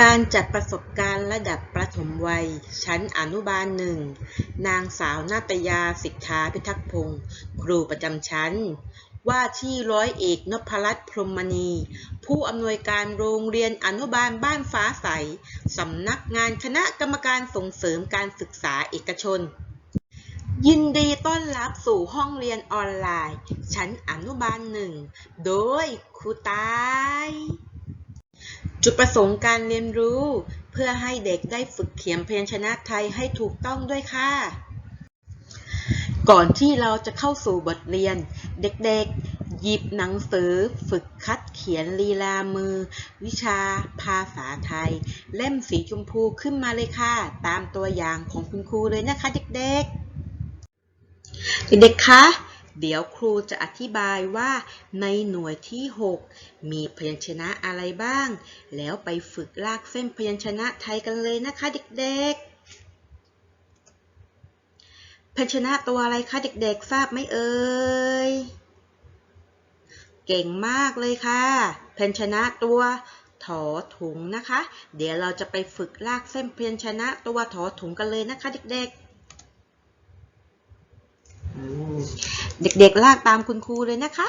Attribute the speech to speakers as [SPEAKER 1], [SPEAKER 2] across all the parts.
[SPEAKER 1] การจัดประสบการณ์ระดับประถมวัย ชั้นอนุบาลหนึ่ง นางสาวนาตยาสิทธาพิทักษ์พงศ์ครูประจำชั้น ว่าที่ร้อยเอกนพรัตน์พรหมณี ผู้อำนวยการโรงเรียนอนุบาลบ้านฟ้าใส สำนักงานคณะกรรมการส่งเสริมการศึกษาเอกชน ยินดีต้อนรับสู่ห้องเรียนออนไลน์ ชั้นอนุบาลหนึ่ง โดยครูตาย จุดประสงค์การเรียนรู้ เพื่อให้เด็กได้ฝึกเขียนพยัญชนะไทยให้ถูกต้องด้วยค่ะ ก่อนที่เราจะเข้าสู่บทเรียน เด็กๆ หยิบหนังสือ ฝึกคัดเขียนลีลามือ วิชา ภาษาไทย เล่มสีชมพูขึ้นมาเลยค่ะ ตามตัวอย่างของคุณครูเลยนะคะเด็กๆ เด็กๆคะ เดี๋ยวครูจะอธิบายว่าในหน่วยที่ 6 มีพยัญชนะอะไรบ้าง แล้วไปฝึกลากเส้นพยัญชนะไทยกันเลยนะคะเด็กๆ พยัญชนะตัวอะไรคะเด็กๆ ทราบไหมเอ่ย เก่งมากเลยค่ะพยัญชนะตัวถอถุงนะคะ เดี๋ยวเราจะไปฝึกลากเส้นพยัญชนะตัวถอถุงกันเลยนะคะเด็กๆ เด็กๆ ลากตามคุณครูเลยนะคะ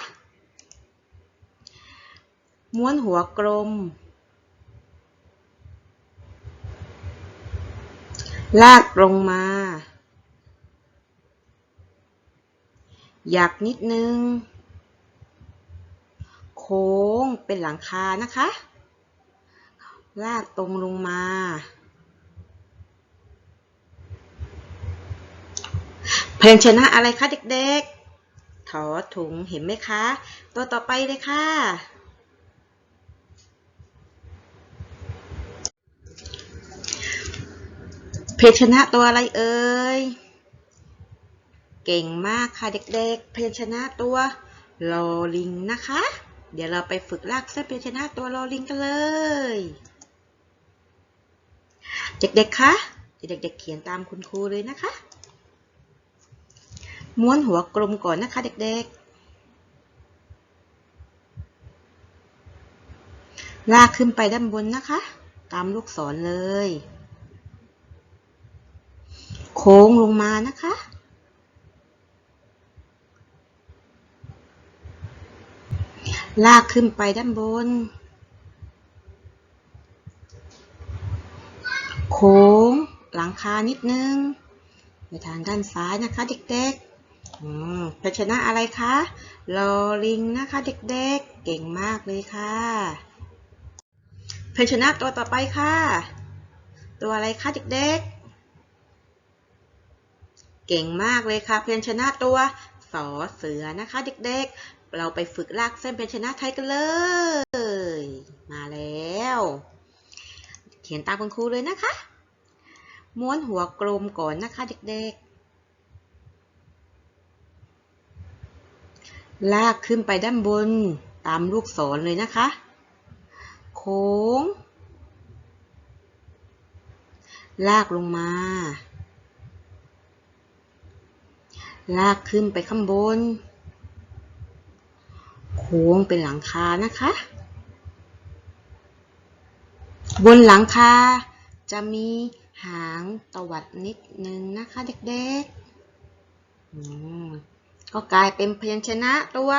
[SPEAKER 1] ม้วนหัวกลม ลากลงมา อยากนิดนึง โค้งเป็นหลังคานะคะ ลากตรงลงมา เพลงชนะอะไรคะเด็กๆ ถอถุงเห็นไหมคะ ตัวต่อไปเลยค่ะ เพลงชนะตัวอะไรเอ่ย เก่งมากค่ะเด็กๆ เพลงชนะตัวลอลิงนะคะ เดี๋ยวเราไปฝึกลากเส้นเพลงชนะตัวลอลิงกันเลย เด็กๆ คะ เด็กๆ เขียนตามคุณครูเลยนะคะ ม้วนหัวกลมก่อนนะคะเด็กๆ ลากขึ้นไปด้านบนนะคะ ตามลูกศรเลย โค้งลงมานะคะ ลากขึ้นไปด้านบน โค้งหลังคานิดนึงไปทางด้านซ้ายนะคะเด็กๆ อืมภาชนะอะไรคะลอลิงนะคะเด็กๆ เก่งมากเลยค่ะภาชนะตัวต่อไปค่ะ ตัวอะไรคะเด็กๆ เก่งมากเลยค่ะเพนชนะตัวสอเสือนะคะ เด็กๆ เราไปฝึกลากเส้นเพนชนะไทยกันเลย มาแล้ว เขียนตามคุณครูเลยนะคะ ม้วนหัวกลมก่อนนะคะ เด็กๆ ลากขึ้นไปด้านบนตามลูกศรเลยนะคะ โค้ง ลากลงมา ลากขึ้นไปข้างบน โค้งเป็นหลังคานะคะ บนหลังคาจะมีหางตวัดนิดนึงนะคะเด็กๆ ก็กลายเป็นพยัญชนะตัว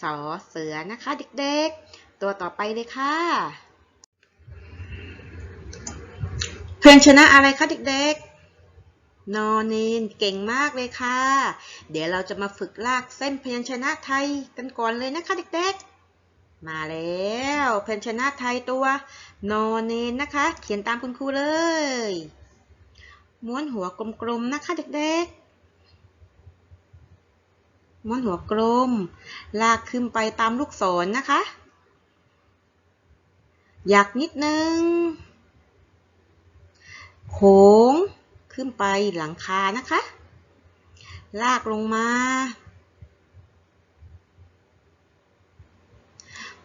[SPEAKER 1] สอเสือนะคะเด็กๆ ตัวต่อไปเลยค่ะพยัญชนะอะไรคะเด็กๆ นอเนนเก่งมากเลยค่ะ เดี๋ยวเราจะมาฝึกลากเส้นพยัญชนะไทยกันก่อนเลยนะคะเด็กๆ มาแล้วพยัญชนะไทยตัวนอเนนนะคะ เขียนตามคุณครูเลย ม้วนหัวกลมๆนะคะเด็กๆ ม้วนหัวกลม ลากขึ้นไปตามลูกศรนนะคะอยากนิดนึง โค้งขึ้นไปหลังคานะคะ ลากลงมา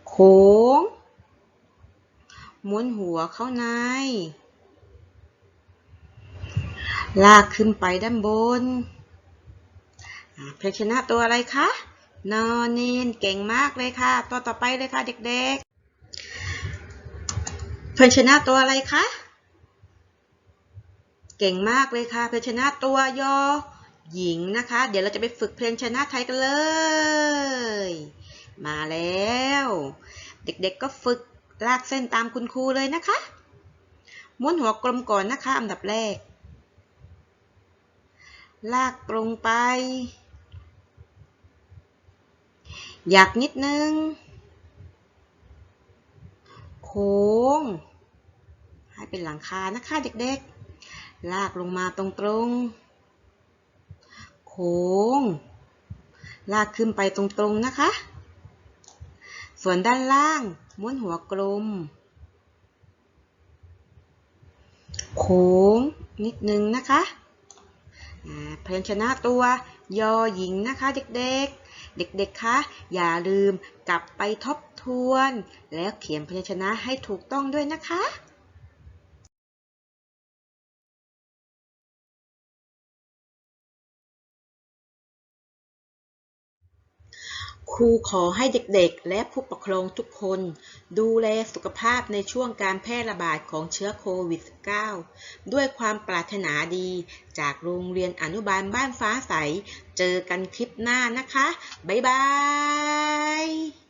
[SPEAKER 1] โค้ง ม้วนหัวเข้าใน ลากขึ้นไปด้านบน เพชนะตัวอะไรคะ นอนเนนเก่งมากเลยค่ะ ตัวต่อไปเลยค่ะเด็กพยัญชนะตัวอะไรคะ เก่งมากเลยค่ะ เพยัญชนะตัวยอหญิงนะคะ เดี๋ยวเราจะไปฝึกเพยัญชนะไทยกันเลย มาแล้ว เด็กๆก็ฝึกลากเส้นตามคุณครูเลยนะคะ ม้วนหัวกลมก่อนนะคะอันดับแรก ลากตรงไป อยากนิดนึง โค้ง ให้เป็นหลังคานะคะเด็กๆ ลากลงมาตรงๆ โค้ง ลากขึ้นไปตรงๆนะคะ ส่วนด้านล่าง ม้วนหัวกลม โค้งนิดนึงนะคะอ่าพยัญชนะตัวยอหญิงนะคะเด็กๆ เด็กๆ คะ อย่าลืมกลับไปทบทวน แล้วเขียนพยัญชนะให้ถูกต้องด้วยนะคะ ครูขอให้เด็กๆ และผู้ปกครองทุกคน ดูแลสุขภาพในช่วงการแพร่ระบาดของเชื้อโควิด -19 ด้วยความปรารถนาดีจากโรงเรียนอนุบาลบ้านฟ้าใส เจอกันคลิปหน้านะคะ บ๊ายบาย